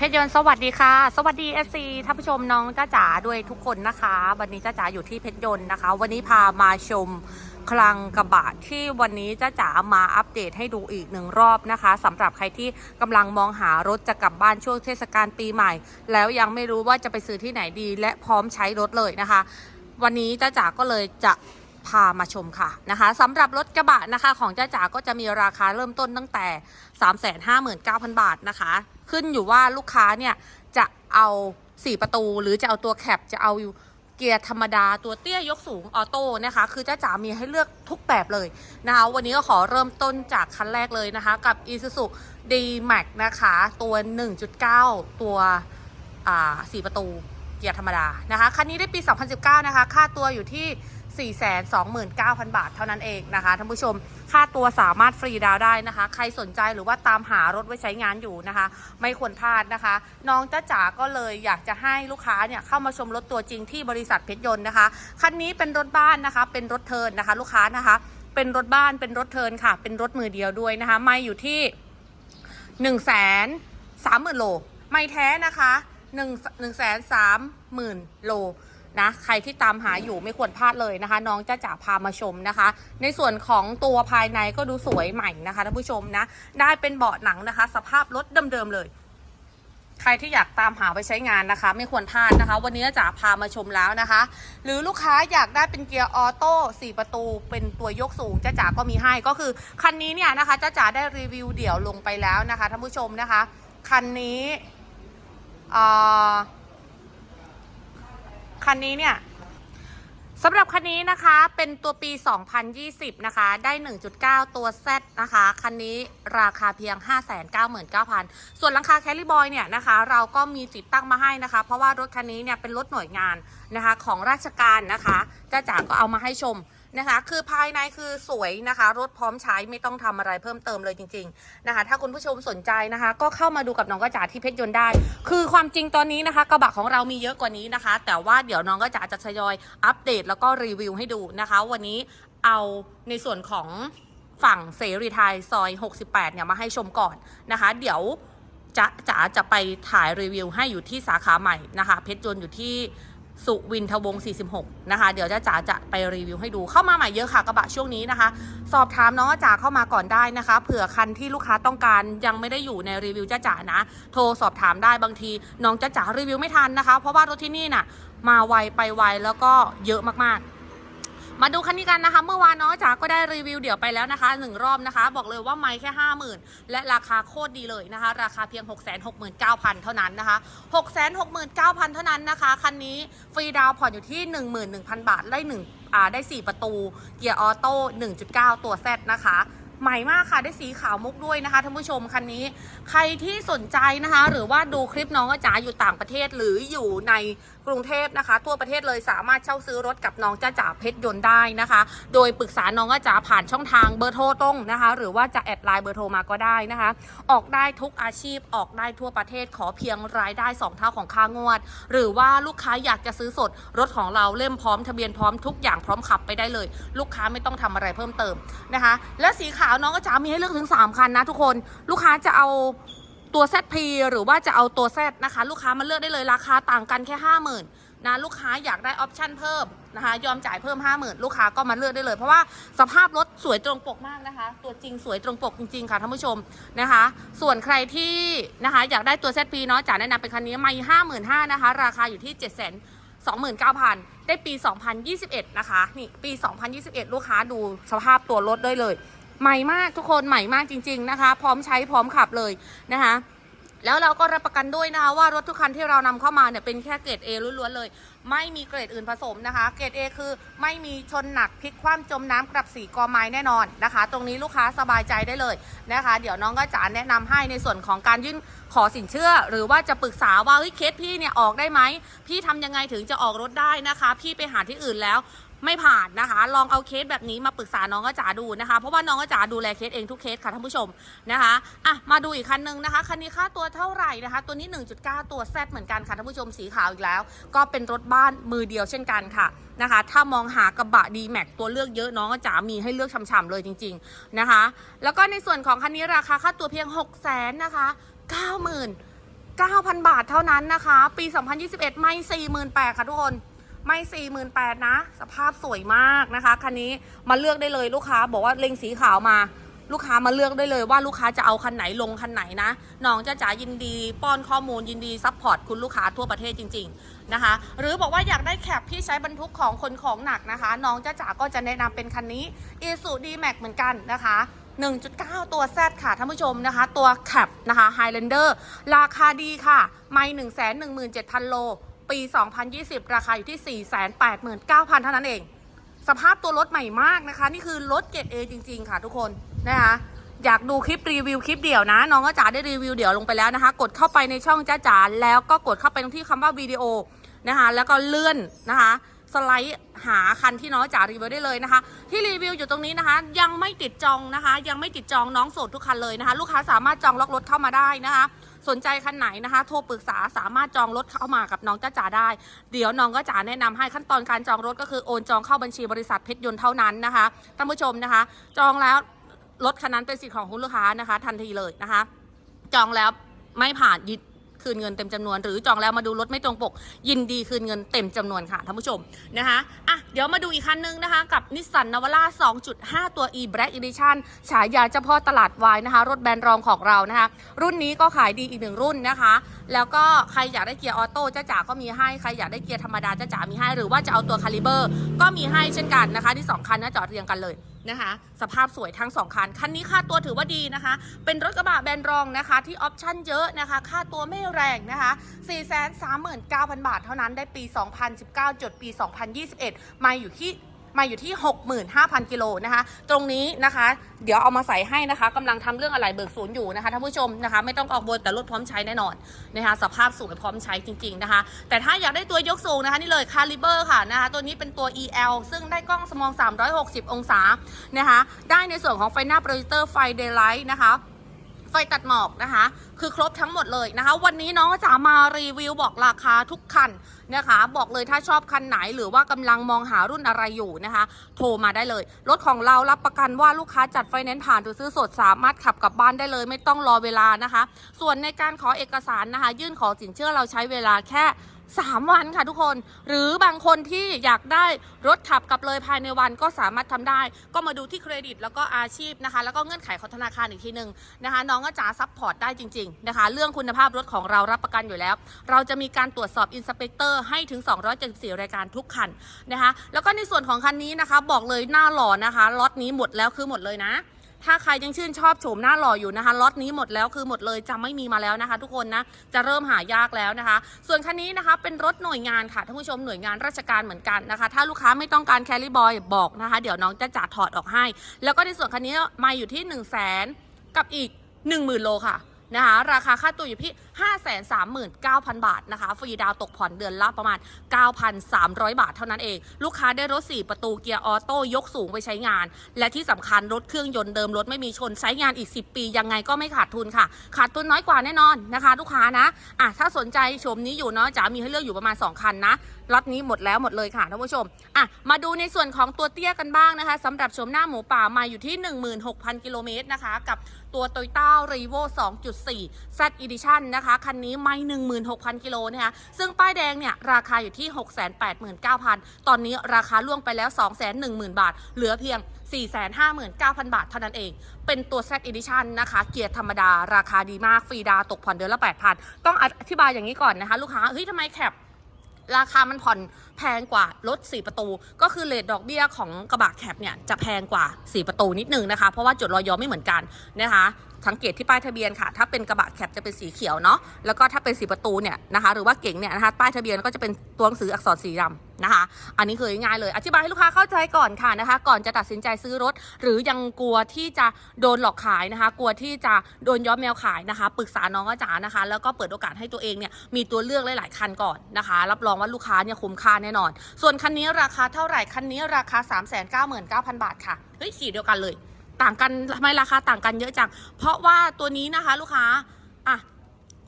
เพชรยนต์สวัสดีค่ะ สวัสดีเอซีท่านผู้ชมน้องจ้าจ๋าด้วยทุกคนนะคะ วันนี้จ้าจ๋าอยู่ที่เพชรยนต์นะคะ วันนี้พามาชมคลังกระบะที่วันนี้จ้าจ๋ามาอัปเดตให้ดูอีกหนึ่งรอบนะคะสำหรับใครที่กำลังมองหารถจะกลับบ้านช่วงเทศกาลปีใหม่ แล้วยังไม่รู้ว่าจะไปซื้อที่ไหนดี และพร้อมใช้รถเลยนะคะ วันนี้จ้าจ๋าก็เลยจะพามาชมค่ะนะคะสำหรับรถกระบะนะคะ ของจ้าจ๋าก็จะมีราคาเริ่มต้นตั้งแต่ 359,000 บาทนะคะ ขึ้นอยู่ว่าลูกค้าเนี่ยจะเอา4ประตูหรือจะเอาตัวแคปจะเอาเกียร์ธรรมดาตัวเตี้ยยกสูงออโต้นะคะ คือจ้าจ๋ามีให้เลือกทุกแบบเลยนะคะวันนี้ก็ขอเริ่มต้นจากคันแรกเลยนะคะ กับ Isuzu D-Max นะคะ ตัว 1.9 ตัวอ่ประตูเกียร์ธรรมดานะคะ คันนี้ได้ปี 2019 นะคะ ค่าตัวอยู่ที่ 429,000 บาทเท่านั้นเองนะคะท่านผู้ชม ค่าตัวสามารถฟรีดาวได้นะคะ ใครสนใจหรือว่าตามหารถไว้ใช้งานอยู่นะคะ ไม่ควรพลาดนะคะ น้องจ้าจ๋าก็เลยอยากจะให้ลูกค้าเนี่ยเข้ามาชมรถตัวจริงที่บริษัทเพชรยนต์นะคะ คันนี้เป็นรถบ้านนะคะ เป็นรถเทินนะคะ ลูกค้านะคะ เป็นรถบ้าน เป็นรถเทินค่ะ เป็นรถมือเดียวด้วยนะคะ ไม่อยู่ที่1 3 0 0 0 0โล ไม่แท้นะคะ1 1 3 0 0 0 0โล นะใครที่ตามหาอยู่ไม่ควรพลาดเลยนะคะ น้องจะจ๋าพามาชมนะคะ ในส่วนของตัวภายในก็ดูสวยใหม่นะคะท่านผู้ชมนะ ได้เป็นเบาะหนังนะคะ สภาพรถเดิมๆเลยใครที่อยากตามหาไปใช้งานนะคะ ไม่ควรพลาดนะคะ วันนี้จ๋าพามาชมแล้วนะคะ หรือลูกค้าอยากได้เป็นเกียร์ออโต้4ประตูเป็นตัวยกสูงจ้าจ๋าก็มีให้ก็คือคันนี้เนี่ยนะคะจ้าจ๋าได้รีวิวเดี่ยวลงไปแล้วนะคะท่านผู้ชมนะคะ คันนี้อ่า คันนี้เนี่ยสำหรับคันนี้นะคะเป็นตัวปี 2020 นะคะ ได้ 1.9 ตัว Z นะคะ คันนี้ราคาเพียง 599,000 ส่วนหลังคาแคลิบอยเนี่ยนะคะ เราก็มีติดตั้งมาให้นะคะ เพราะว่ารถคันนี้เนี่ยเป็นรถหน่วยงานนะคะของราชการนะคะจ้าจ๋าก็เอามาให้ชมนะคะ คือภายในคือสวยนะคะ รถพร้อมใช้ไม่ต้องทำอะไรเพิ่มเติมเลยจริง ๆนะคะ ถ้าคุณผู้ชมสนใจนะคะ ก็เข้ามาดูกับน้องกระจ๋าที่เพชรยนต์ได้ คือความจริงตอนนี้นะคะ กระบะของเรามีเยอะกว่านี้นะคะ แต่ว่าเดี๋ยวน้องกระจ๋าจะทยอยอัปเดตแล้วก็รีวิวให้ดูนะคะ วันนี้เอาในส่วนของฝั่งเสรีไทยซอย 68 เนี่ยมาให้ชมก่อนนะคะ เดี๋ยวจะจ๋าจะไปถ่ายรีวิวให้อยู่ที่สาขาใหม่นะคะ เพชรยนต์อยู่ที่ สุวินทวงศ์46 นะคะ เดี๋ยวจ้าจ๋าจะไปรีวิวให้ดูเข้ามาใหม่เยอะค่ะกระบะช่วงนี้นะคะ สอบถามน้องจ๋าเข้ามาก่อนได้นะคะ เผื่อคันที่ลูกค้าต้องการยังไม่ได้อยู่ในรีวิวจ้าจ๋านะ โทรสอบถามได้บางที น้องจ้าจ๋ารีวิวไม่ทันนะคะ เพราะว่ารถที่นี่น่ะมาไวไปไวแล้วก็เยอะมากๆ มาดูคันนี้กันนะคะ เมื่อวานน้องจ๋าก็ได้รีวิวเดี๋ยวไปแล้วนะคะหนึ่งรอบนะคะ บอกเลยว่าไม่แค่ 50,000 และราคาโคตรดีเลยนะคะ ราคาเพียง 669,000 เท่านั้นนะคะ 669,000 เท่านั้นนะคะ คันนี้ฟรีดาวผ่อนอยู่ที่ 11,000 บาทได้1อ่าได้ 4 ประตู เกียร์ออโต้ 1.9 ตัว Z นะคะ ใหม่มากค่ะได้สีขาวมุกด้วยนะคะท่านผู้ชมคันนี้ ใครที่สนใจนะคะ หรือว่าดูคลิปน้องอาจ๋าอยู่ต่างประเทศหรืออยู่ในกรุงเทพนะคะ ทั่วประเทศเลยสามารถเช่าซื้อรถกับน้องจ้าจ๋าเพชรยนต์ได้นะคะ โดยปรึกษาน้องอาจ๋าผ่านช่องทางเบอร์โทรตรงนะคะ หรือว่าจะแอดไลน์เบอร์โทรมาก็ได้นะคะ ออกได้ทุกอาชีพออกได้ทั่วประเทศขอเพียงรายได้ 2 เท่าของค่างวด หรือว่าลูกค้าอยากจะซื้อสดรถของเราเล่มพร้อมทะเบียนพร้อมทุกอย่างพร้อมขับไปได้เลย ลูกค้าไม่ต้องทำอะไรเพิ่มเติมนะคะ และสีขาวาวน้องอาจ๋ามีให้เลือกถึง 3 คันนะทุกคนลูกค้าจะเอาตัว ZP หรือว่าจะเอาตัว Z นะคะ ลูกค้ามาเลือกได้เลยราคาต่างกันแค่ 50,000นะลูกค้าอยากได้ออปชั่นเพิ่มนะคะยอมจ่ายเพิ่ม 50,000 ลูกค้าก็มาเลือกได้เลย เพราะว่าสภาพรถสวยตรงปกมากนะคะ ตัวจริงสวยตรงปกจริงๆค่ะท่านผู้ชมนะคะ ส่วนใครที่นะคะอยากได้ตัว ZP เนาะจ๋าแนะนำเป็นคันนี้ไม่55,000นะคะ ราคาอยู่ที่7 2 9 0 0 0 ได้ปี 2021 นะคะ นี่ ปี 2021 ลูกค้าดูสภาพตัวรถได้เลย ใหม่มากทุกคนใหม่มากจริง ๆนะคะ พร้อมใช้พร้อมขับเลยนะคะแล้วเราก็รับประกันด้วยนะคะว่ารถทุกคันที่เรานำเข้ามาเนี่ยเป็นแค่เกรด A ล้วนๆเลย ไม่มีเกรดอื่นผสมนะคะ เกรด A คือไม่มีชนหนักพลิกคว่ำจมน้ำกลับสีกอไม้แน่นอนนะคะ ตรงนี้ลูกค้าสบายใจได้เลยนะคะ เดี๋ยวน้องก็จะแนะนำให้ในส่วนของการยื่นขอสินเชื่อ หรือว่าจะปรึกษาว่าเฮ้ยเคสพี่เนี่ยออกได้ไหมพี่ทำยังไงถึงจะออกรถได้นะคะ พี่ไปหาที่อื่นแล้ว ไม่ผ่านนะคะ ลองเอาเคสแบบนี้มาปรึกษาน้องก็จ๋าดูนะคะ เพราะว่าน้องก็จ๋าดูแลเคสเองทุกเคสค่ะท่านผู้ชมนะคะอะมาดูอีกคันหนึงนะคะคันนี้ค่าตัวเท่าไหร่นะคะ ตัวนี้ 1.9 ตัวแซดเหมือนกันค่ะท่านผู้ชมสีขาวอีกแล้ว ก็เป็นรถบ้านมือเดียวเช่นกันค่ะนะคะ ถ้ามองหากระบะดีแม็กตัวเลือกเยอะน้องก็จ๋ามีให้เลือกช่ำๆเลยจริง ๆนะคะ แล้วก็ในส่วนของคันนี้ราคาค่าตัวเพียง 6 0 0 0 0นนะคะ90,000 9,000 บาทเท่านั้นนะคะ ปี 2021 ไม่ 48,000ค่ะทุกคน ไม่48,000นแปดนะ สภาพสวยมากนะคะคันนี้มาเลือกได้เลยลูกค้า บอกว่าเล็งสีขาวมา ลูกค้ามาเลือกได้เลยว่าลูกค้าจะเอาคันไหนลงคันไหนนะน้องจะจ๋ายินดี ป้อนข้อมูลยินดีซัพพอร์ตคุณลูกค้าทั่วประเทศจริง ๆนะคะ หรือบอกว่าอยากได้แคปที่ใช้บรรทุกของคนของหนักนะคะ น้องจ้าจ๋าก็จะแนะนำเป็นคันนี้ i s u d m a x เหมือนกันนะคะ1.9 ตัว Z ค่ะท่านผู้ชมนะคะ ตัวแคปนะคะ Highlander ราคาดีค่ะ ไม่ 117,000 โล ปี 2020 ราคาอยู่ที่ 489,000 เท่านั้นเอง สภาพตัวรถใหม่มากนะคะ นี่คือรถเกรด A จริง ๆ ค่ะทุกคนนะคะอยากดูคลิปรีวิวคลิปเดี่ยวนะ น้องก็จ๋าได้รีวิวเดี่ยวลงไปแล้วนะคะ กดเข้าไปในช่องจ้าจ๋าแล้วก็กดเข้าไปตรงที่คำว่าวิดีโอนะคะ แล้วก็เลื่อนนะคะ สไลด์หาคันที่น้องจ๋ารีวิวได้เลยนะคะ ที่รีวิวอยู่ตรงนี้นะคะ ยังไม่ติดจองนะคะ ยังไม่ติดจองน้องโสดทุกคันเลยนะคะ ลูกค้าสามารถจองล็อกรถเข้ามาได้นะคะ สนใจคันไหนนะคะ โทรปรึกษาสามารถจองรถเข้ามากับน้องจ้าจ๋าได้ เดี๋ยวน้องก็จ๋าแนะนำให้ขั้นตอนการจองรถก็คือโอนจองเข้าบัญชีบริษัทเพชรยนต์เท่านั้นนะคะท่านผู้ชมนะคะ จองแล้วรถคันนั้นเป็นสิทธิ์ของคุณลูกค้านะคะ ทันทีเลยนะคะ จองแล้วไม่ผ่านยิน คืนเงินเต็มจำนวน หรือจองแล้วมาดูรถไม่ตรงปก ยินดีคืนเงินเต็มจำนวนค่ะท่านผู้ชมนะคะอะเดี๋ยวมาดูอีกคันนึงนะคะกับนิสสันนวาล่า2.5 ตัว e black edition ฉายาเจ้าพ่อตลาดวายนะคะ รถแบรนด์รองของเรานะคะ รุ่นนี้ก็ขายดีอีกหนึ่งรุ่นนะคะ แล้วก็ใครอยากได้เกียร์ออโต้จ้าจ๋าก็มีให้ใครอยากได้เกียร์ธรรมดาจ้าจ๋ามีให้หรือว่าจะเอาตัวคาลิเบอร์ก็มีให้เช่นกันนะคะที่สองคันนะจอดเรียงกันเลย นะคะ สภาพสวยทั้งสองคัน คันนี้ค่าตัวถือว่าดีนะคะ เป็นรถกระบะแบรนด์รองนะคะ ที่ออปชั่นเยอะนะคะ ค่าตัวไม่แรงนะคะ 439,000 บาท เท่านั้นได้ปี 2019 จดปี 2021 มาอยู่ที่ มาอยู่ที่ 65,000 กิโลนะคะ ตรงนี้นะคะ เดี๋ยวเอามาใส่ให้นะคะกำลังทำเรื่องอะไรเบิกศูนย์อยู่นะคะท่านผู้ชมนะคะ ไม่ต้องออกบนแต่รถพร้อมใช้แน่นอนนะคะ สภาพสวยพร้อมใช้จริง ๆนะคะ แต่ถ้าอยากได้ตัวยกสูงนะคะนี่เลยคาลิเบอร์ค่ะนะคะ ตัวนี้เป็นตัว EL ซึ่งได้กล้องสมอง 360 องศานะคะ ได้ในส่วนของไฟหน้าโปรเจคเตอร์ไฟเดย์ไลท์นะคะ ไฟตัดหมอกนะคะ คือครบทั้งหมดเลยนะคะ วันนี้น้องจะมารีวิวบอกราคาทุกคันนะคะ บอกเลยถ้าชอบคันไหนหรือว่ากำลังมองหารุ่นอะไรอยู่นะคะ โทรมาได้เลย รถของเรารับประกันว่าลูกค้าจัดไฟแนนซ์ผ่านหรือซื้อสดสามารถขับกลับบ้านได้เลย ไม่ต้องรอเวลานะคะ ส่วนในการขอเอกสารนะคะ ยื่นขอสินเชื่อเราใช้เวลาแค่ 3 วันค่ะทุกคน หรือบางคนที่อยากได้รถขับกลับเลยภายในวันก็สามารถทำได้ ก็มาดูที่เครดิตแล้วก็อาชีพนะคะ แล้วก็เงื่อนไขของธนาคารอีกทีหนึ่งนะคะ น้องก็จะซัพพอร์ตได้จริง ๆนะคะ เรื่องคุณภาพรถของเรารับประกันอยู่แล้ว เราจะมีการตรวจสอบอินสเปกเตอร์ให้ถึง 274 รายการทุกคันนะคะ แล้วก็ในส่วนของคันนี้นะคะ บอกเลยหน้าหล่อนะคะล็อตนี้หมดแล้วคือหมดเลยนะ ถ้าใครยังชื่นชอบโฉมหน้าหล่ออยู่นะคะล็อตนี้หมดแล้วคือหมดเลยจะไม่มีมาแล้วนะคะ ทุกคนนะจะเริ่มหายากแล้วนะคะ ส่วนคันนี้นะคะเป็นรถหน่วยงานค่ะท่านผู้ชมหน่วยงานราชการเหมือนกันนะคะ ถ้าลูกค้าไม่ต้องการแคลรี่บอยบอกนะคะ เดี๋ยวน้องจะจัดถอดออกให้ แล้วก็ในส่วนคันนี้มาอยู่ที่1 0 0 0 0แสนกับอีก 10,000โลค่ะนะคะ ราคาค่าตัวอยู่ที่ 539,000 บาทนะคะ ฟรีดาวตกผ่อนเดือนละประมาณ 9,300 บาทเท่านั้นเอง ลูกค้าได้รถ 4 ประตูเกียร์ออโต้ยกสูงไปใช้งาน และที่สำคัญรถเครื่องยนต์เดิมรถไม่มีชนใช้งานอีก 10 ปี ยังไงก็ไม่ขาดทุนค่ะ ขาดทุนน้อยกว่าแน่นอนนะคะ ลูกค้านะอะถ้าสนใจชมนี้อยู่เนาะจ๋ามีให้เลือกอยู่ประมาณ 2 คันนะล็อตนี้หมดแล้วหมดเลยค่ะท่านผู้ชมอะมาดูในส่วนของตัวเตี้ยกันบ้างนะคะสำหรับชมหน้าหมูป่ามาอยู่ที่ 16,000 กิโลเมตรนะคะ กับตัว Toyota r e v o 2.4 Z Edition นะคะคันนี้ไม่16,000กิโลนะคะซึ่งป้ายแดงเนี่ยราคาอยู่ที่689,000ตอนนี้ราคาล่วงไปแล้ว210,000บาท เหลือเพียง 459,000 บาทเท่านั้นเอง เป็นตัว Z Edition นะคะ เกียร์ธรรมดา ราคาดีมาก ฟรีดาตกผ่อนเดือนละ 8,000 ต้องอธิบายอย่างนี้ก่อนนะคะ ลูกค้า เฮ้ยทำไมแคปราคามันผ่อนแพงกว่ารถ 4 ประตู ก็คือเลทดอกเบี้ยของกระบะแคปเนี่ยจะแพงกว่า 4 ประตูนิดนึงนะคะ เพราะว่าจดรอยอไม่เหมือนกันนะคะสังเกตที่ป้ายทะเบียนค่ะ ถ้าเป็นกระบะแคปจะเป็นสีเขียวเนาะ แล้วก็ถ้าเป็นสีประตูเนี่ยนะคะหรือว่าเก๋งเนี่ยนะคะป้ายทะเบียนก็จะเป็นตัวหนังสืออักษรสีดำนะคะ อันนี้คือง่ายเลย อธิบายให้ลูกค้าเข้าใจก่อนค่ะนะคะ ก่อนจะตัดสินใจซื้อรถ หรือยังกลัวที่จะโดนหลอกขายนะคะ กลัวที่จะโดนย้อมแมวขายนะคะ ปรึกษาน้องอาจารย์นะคะ แล้วก็เปิดโอกาสให้ตัวเองเนี่ยมีตัวเลือกหลาย ๆ คันก่อนนะคะ รับรองว่าลูกค้าเนี่ยคุ้มค่าแน่นอน ส่วนคันนี้ราคาเท่าไหร่คันนี้ราคา 399,000 บาทค่ะเฮ้ยสีเดียวกันเลย ต่างกันทำไมราคาต่างกันเยอะจัง เพราะว่าตัวนี้นะคะลูกค้า อะ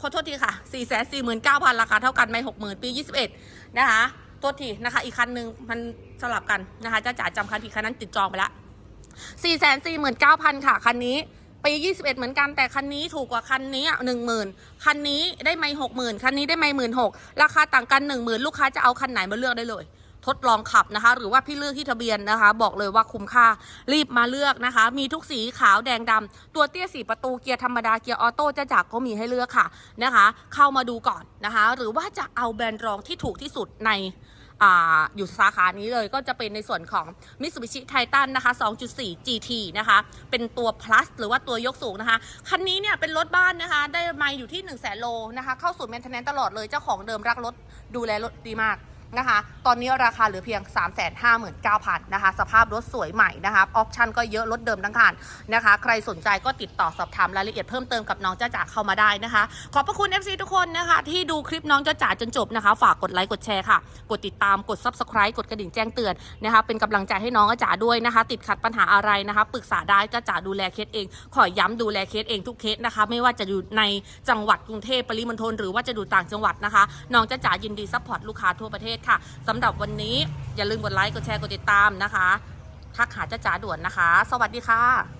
ขอโทษทีค่ะ 4 4 9 0 0 0 ราคาเท่ากันไม่60,000 ปี 21 นะคะ โทษทีนะคะ อีกคันหนึ่งมันสลับกันนะคะจ้าจ๋าจำคันผิดคันนั้นติดจองไปละ4 4 9 0 0 0 ค่ะ คันนี้ปี 21 เหมือนกันแต่คันนี้ถูกกว่าคันนี้หนึ่งหมื่นคันนี้ได้ไม่หกหมื่นคันนี้ได้ไม่หมื่นหกราคาต่างกันหนึ่งหมื่นลูกค้าจะเอาคันไหนมาเลือกได้เลย ทดลองขับนะคะ หรือว่าพี่เลือกที่ทะเบียนนะคะ บอกเลยว่าคุ้มค่ารีบมาเลือกนะคะ มีทุกสีขาวแดงดำตัวเตี้ยสีประตูเกียร์ธรรมดาเกียร์ออโต้จะจักรก็มีให้เลือกค่ะนะคะ เข้ามาดูก่อนนะคะ หรือว่าจะเอาแบรนด์รองที่ถูกที่สุดในออยู่สาขานี้เลยก็จะเป็นในส่วนของ Mitsubishi Titan นะคะ 2.4 GT นะคะ เป็นตัว plus หรือว่าตัวยกสูงนะคะ คันนี้เนี่ยเป็นรถบ้านนะคะ ได้ไมาอยู่ที่ 1 0 0 0 0 0โลนะคะ เข้าสู่ maintenance ตลอดเลย เจ้าของเดิมรักรถดูแลรถดีมาก นะคะ ตอนนี้ราคาเหลือเพียง 359,000นะคะ สภาพรถสวยใหม่นะคะออปชั่นก็เยอะรถเดิมทั้งคันนะคะ ใครสนใจก็ติดต่อสอบถามรายละเอียดเพิ่มเติมกับน้องจ้าจ๋าเข้ามาได้นะคะ ขอบพระคุณ FC ทุกคนนะคะ ที่ดูคลิปน้องจ้าจ๋าจนจบนะคะ ฝากกดไลค์กดแชร์ค่ะ กดติดตามกด subscribe กดกระดิ่งแจ้งเตือนนะคะ เป็นกำลังใจให้น้องจ้าจ๋าด้วยนะคะ ติดขัดปัญหาอะไรนะคะปรึกษาได้จ้าจ๋าดูแลเคสเอง ขอย้ำดูแลเคสเองทุกเคสนะคะ ไม่ว่าจะอยู่ในจังหวัดกรุงเทพปริมณฑลหรือว่าจะอยู่ต่างจังหวัดนะคะ น้องจ้าจ๋ายินดีซัพพอร์ตลูกค้าทั่วประเทศค่ะสำหรับวันนี้อย่าลืมกดไลค์กดแชร์กดติดตามนะคะทักหาจ้าจ๋าด่วนนะคะ สวัสดีค่ะ